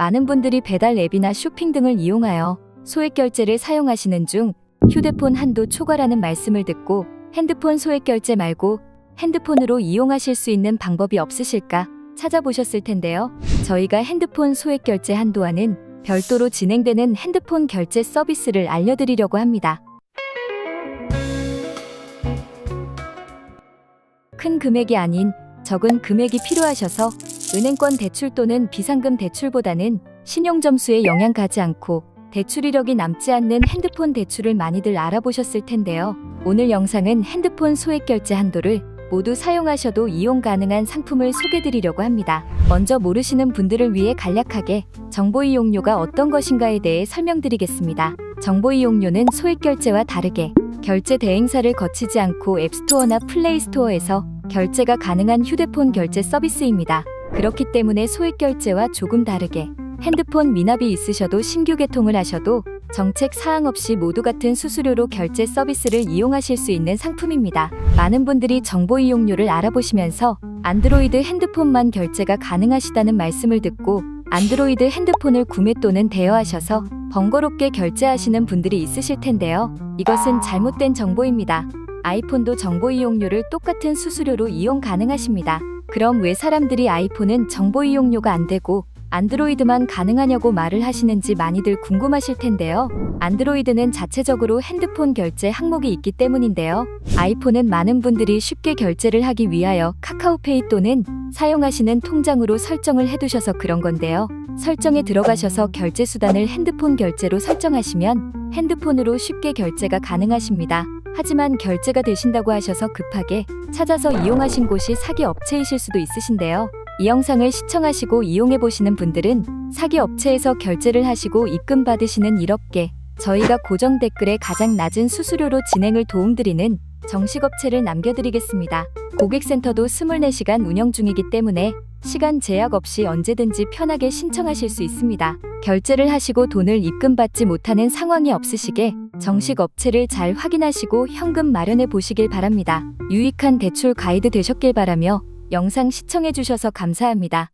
많은 분들이 배달 앱이나 쇼핑 등을 이용하여 소액 결제를 사용하시는 중 휴대폰 한도 초과라는 말씀을 듣고 핸드폰 소액 결제 말고 핸드폰으로 이용하실 수 있는 방법이 없으실까 찾아보셨을 텐데요. 저희가 핸드폰 소액 결제 한도와는 별도로 진행되는 핸드폰 결제 서비스를 알려드리려고 합니다. 큰 금액이 아닌 적은 금액이 필요하셔서 은행권 대출 또는 비상금 대출보다는 신용 점수에 영향 가지 않고 대출 이력이 남지 않는 핸드폰 대출을 많이들 알아보셨을 텐데요. 오늘 영상은 핸드폰 소액 결제 한도를 모두 사용하셔도 이용 가능한 상품을 소개드리려고 합니다. 먼저 모르시는 분들을 위해 간략하게 정보 이용료가 어떤 것인가에 대해 설명드리겠습니다. 정보 이용료는 소액 결제와 다르게 결제 대행사를 거치지 않고 앱스토어나 플레이스토어에서 결제가 가능한 휴대폰 결제 서비스입니다. 그렇기 때문에 소액 결제와 조금 다르게 핸드폰 미납이 있으셔도 신규 개통을 하셔도 정책 사항 없이 모두 같은 수수료로 결제 서비스를 이용하실 수 있는 상품입니다. 많은 분들이 정보 이용료를 알아보시면서 안드로이드 핸드폰만 결제가 가능하시다는 말씀을 듣고 안드로이드 핸드폰을 구매 또는 대여하셔서 번거롭게 결제하시는 분들이 있으실 텐데요. 이것은 잘못된 정보입니다. 아이폰도 정보 이용료를 똑같은 수수료로 이용 가능하십니다. 그럼 왜 사람들이 아이폰은 정보 이용료가 안 되고 안드로이드만 가능하냐고 말을 하시는지 많이들 궁금하실 텐데요. 안드로이드는 자체적으로 핸드폰 결제 항목이 있기 때문인데요. 아이폰은 많은 분들이 쉽게 결제를 하기 위하여 카카오페이 또는 사용하시는 통장으로 설정을 해두셔서 그런 건데요. 설정에 들어가셔서 결제 수단을 핸드폰 결제로 설정하시면 핸드폰으로 쉽게 결제가 가능하십니다. 하지만 결제가 되신다고 하셔서 급하게 찾아서 이용하신 곳이 사기 업체이실 수도 있으신데요. 이 영상을 시청하시고 이용해 보시는 분들은 사기 업체에서 결제를 하시고 입금 받으시는 이롭게 저희가 고정 댓글에 가장 낮은 수수료로 진행을 도움드리는 정식 업체를 남겨드리겠습니다. 고객센터도 24시간 운영 중이기 때문에 시간 제약 없이 언제든지 편하게 신청하실 수 있습니다. 결제를 하시고 돈을 입금받지 못하는 상황이 없으시게 정식 업체를 잘 확인하시고 현금 마련해 보시길 바랍니다. 유익한 대출 가이드 되셨길 바라며 영상 시청해 주셔서 감사합니다.